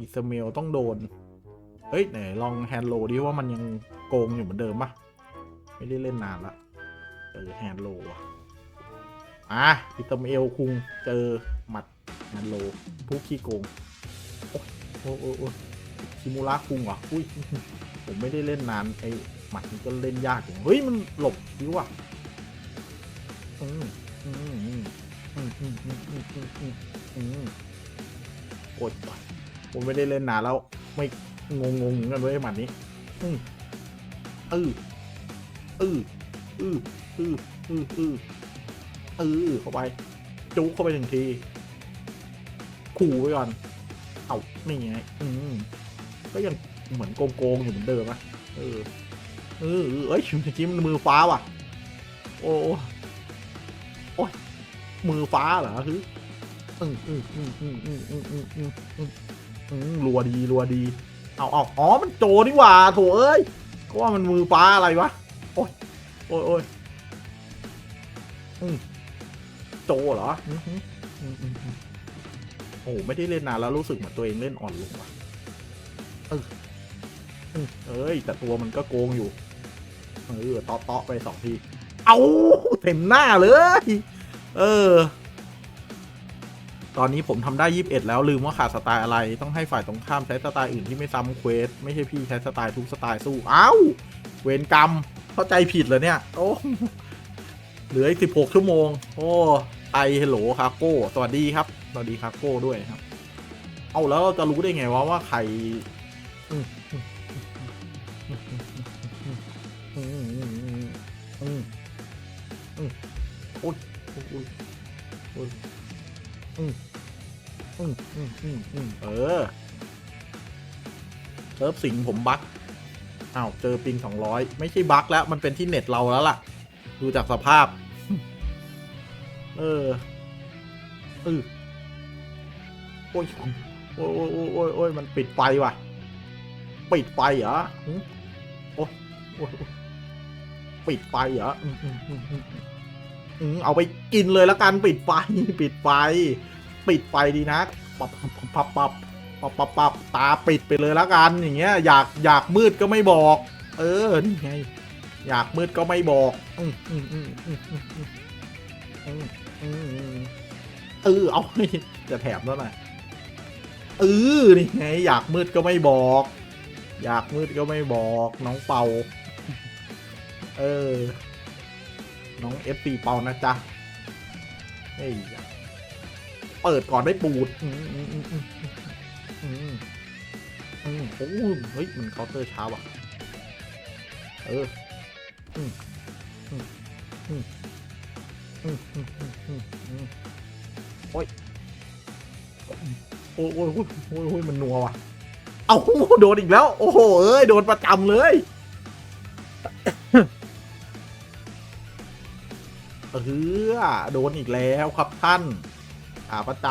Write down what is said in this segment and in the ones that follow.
อิสเมลต้องโดน เฮ้ย ไหน ลองแฮนโลดิว่ามันยังโกงอยู่เหมือนเดิมปะไม่ได้เล่นนานละเจอแฮนโลอะอะอิสเมลคุงเจอหมัดแฮนโลผู้ขี้โกง โอ้ยโอ้ยโอ้ยคิมูระคุงเหรออุ้ยผมไม่ได้เล่นนานไอ้หมัดนี้ก็เล่นยากอยู่เฮ้ย มันหลบดิว่ะอืมอืมอืมอืมอืมอืมอืมอืมอืมอืมโอ้ย ผมไม่ได้เล่นนานแล้ว ไม่งงงๆเหมือนกันเว้ยหมัดนี้ อืออเออเออเออเออเออเอเข้าไป จุกเข้าไปหนึ่งที ขู่ไว้ก่อน เอานี่ไง อืมก็ยังเหมือนโกงๆอยู่เหมือนเดิมอะเออ เออ เออเอ้ยชิมชิมมันมือฟ้าว่ะ โอ้โอ้ยมือฟ้าเหรอคืออืมอืมอืมอืมอืมอืมอืมอืมอืมอืม รัวดีรัวดี เอาเอาอ๋อ มันโจนี่หว่าโถเอ้ยก็ว่ามันมือฟ้าอะไรวะ โอ้ยโอ้ยโอ้ยอืมโจเหรออืมอืมโอ้ไม่ได้เล่นนานแล้วรู้สึกเหมือนตัวเองเล่นอ่อนลงว่ะเออเออเอ้ย แต่ตัวมันก็โกงอยู่ เออเตาะเตาะไปสองที เอาเต็มหน้าเลย เออ ตอนนี้ผมทำได้ยี่สิบเอ็ดแล้วลืมว่าขาดสไตล์อะไร ต้องให้ฝ่ายตรงข้ามใช้สไตล์อื่นที่ไม่ซ้ำเควส ไม่ใช่พี่ใช้สไตล์ทุกสไตล์สู้เอ้าเวรกรรม เข้าใจผิดเหรอเนี่ย โอ้ เหลืออีกสิบหกชั่วโมง โอ้ ไอเฮลโหลคาโก้ สวัสดีครับ สวัสดีคาโก้ด้วยครับ เอาแล้วเราจะรู้ได้ไงว่าว่าใครอืม อืมอืมอืมเออเซิร์ฟสิงผมบั๊กอ้าวเจอปิงสองร้อยไม่ใช่บั๊กแล้ว มันเป็นที่เน็ตเราแล้วล่ะ ดูจากสภาพ เออเออโอ้ยโอ้ยโอ้ยโอ้ยโอ้ยโอ้ยมันปิดไฟว่ะ ปิดไฟเหรอหึโอ้ยโอ้ยโอ้ยปิดไฟเหรออืมอืมอืมอืมอืมเอาไปกินเลยละกันปิดไฟ ปิดไฟ ปิดไฟดีนะ ปับปับปับปับปับปับตาปิดไปเลยละกันอย่างเงี้ยอยากอยากมืดก็ไม่บอก เออนี่ไงอยากมืดก็ไม่บอกอืมอืมอืมอืมอืมอืมเออเอาจะแถมแล้วหน่อยเออนี่ไงอยากมืดก็ไม่บอก อยากมืดก็ไม่บอกน้องเป่าเออ น้องเอฟปีเป่านะจ๊ะเฮ้ย เปิดก่อนได้ปูดโอ้เฮ้ย มันเคาน์เตอร์ช้าว่ะ เออโอ้ย โอ้ยโอ้ยโอ้ยมันนัวว่ะ เอาโดนอีกแล้ว โอ้โห เอ้ย โดนประจำเลยเออโดนอีกแล้วครับท่าน ขาประจ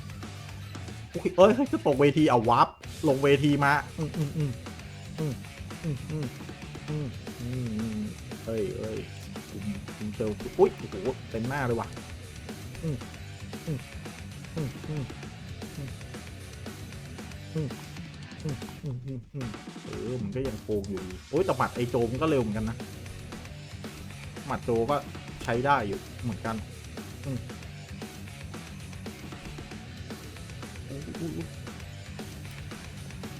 ำโอ้ยเอ้ยจะตกเวทีเอาวับลงเวทีมา อืมอืมอืมอืมอืมอืมอืมอืมเอ้ยเอ้ยผมผมเจออุ้ยโอ้โหเต็มหน้าเลยว่ะอืมอืมอืมอืมอืมอืมอืมอืมเออมันก็ยังโกงอยู่โอ้ยแต่หมัดไอโจมก็เร็วเหมือนกันนะ หมัดโจก็ใช้ได้อยู่เหมือนกัน อืม อู้อู้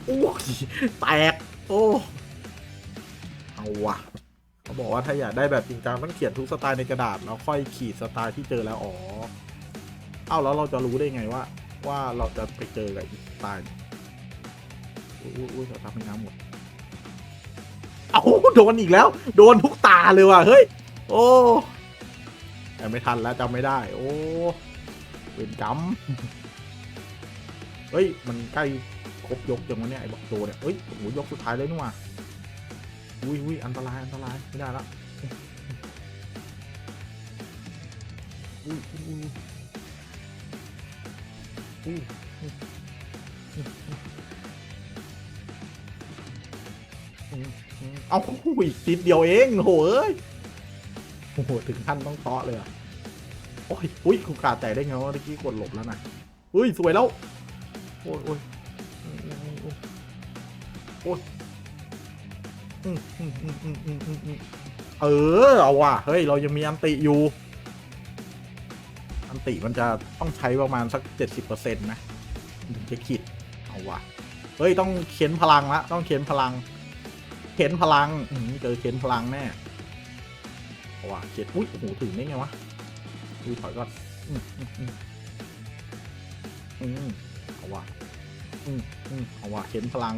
อู้อู้แตก โอ้ เอาวะเขาบอกว่าถ้าอยากได้แบบจริงจังต้องเขียนทุกสไตล์ในกระดาษแล้วค่อยขีดสไตล์ที่เจอแล้วอ๋อ เอ้าแล้วเราจะรู้ได้ไงว่า ว่าเราจะไปเจอกับอีกสไตล์อุ้ยอุ้ยอุ้ยเราทำให้น้ำหมด เอาโดนอีกแล้ว โดนทุกตาเลยว่ะ เฮ้ย โอ้แต่ไม่ทันแล้วจำไม่ได้ โอ้เป็นกรรม เฮ้ย มันใกล้ครบยกจังวะเนี่ยไอ้บอกโตเนี่ยเฮ้ยโอ้โหยกสุดท้ายเลยนี่ว่าอุ้ยอุ้ยอันตรายอันตรายไม่ได้ละอุ้ยอุ้ยอุ้ยเอาอุ้ยติดเดียวเองโหเอ้ยโอ้โหถึงขั้นต้องเตาะเลยอะโอ้ยอุ้ยกูกาแตกได้ไงวะเมื่อกี้กดหลบแล้วนะอุ้ยสวยแล้ว โอ้ยโอ้ยโอ้ยอืมอืมอืมเออเอาว่ะเฮ้ย เรายังมีอันติอยู่ อันติมันจะต้องใช้ประมาณสักเจ็ดสิบเปอร์เซ็นต์นะถึงจะขิดเอาว่ะ เฮ้ย ต้องเข็นพลังละ ต้องเข็นพลัง เข็นพลังอืเจอเข็นพลังแน่เอาว่ะเจ็ดอุ้ยโอ้โหถึงได้ไงวะอุ้ยถอยก่อนอืมอืมอืม ว่ะอืมอืมเอาว่ะเข็นพลัง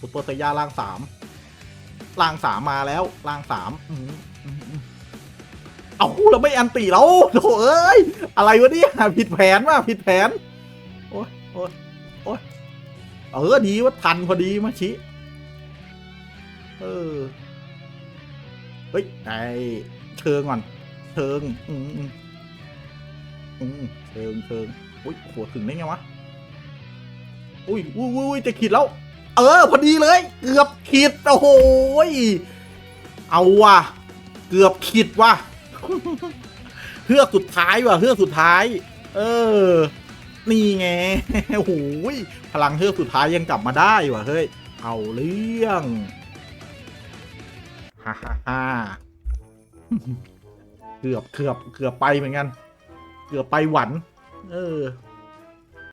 ซุปเปอร์ไซย่าล่างสามล่างสามมาแล้วล่างสามอืมอืมอืมเอาเราไม่อันตีแล้วโถเอ้ย อะไรวะเนี่ยผิดแผนว่ะผิดแผน โอ้ยโอ้ยโอ้ยเออดีว่าทันพอดีมาชิ เออ เฮ้ย ไอเชิงก่อน เชิง อืมอืมเชิงเชิงอุ้ยโหถึงได้ไงวะ อุ้ยอุ้ยอุ้ยจะขีดแล้ว เออ พอดีเลย เกือบขีด โอ้โหยเอาว่ะ เกือบขีดว่ะเฮือกสุดท้ายว่ะเฮือกสุดท้าย เออ นี่ไงโอ้โหยพลังเฮือกสุดท้ายยังกลับมาได้ว่ะเฮ้ย เอาเรื่องฮ่าฮ่าฮ่าเกือบเกือบเกือบไปเหมือนกัน เกือบไปหวัน เออ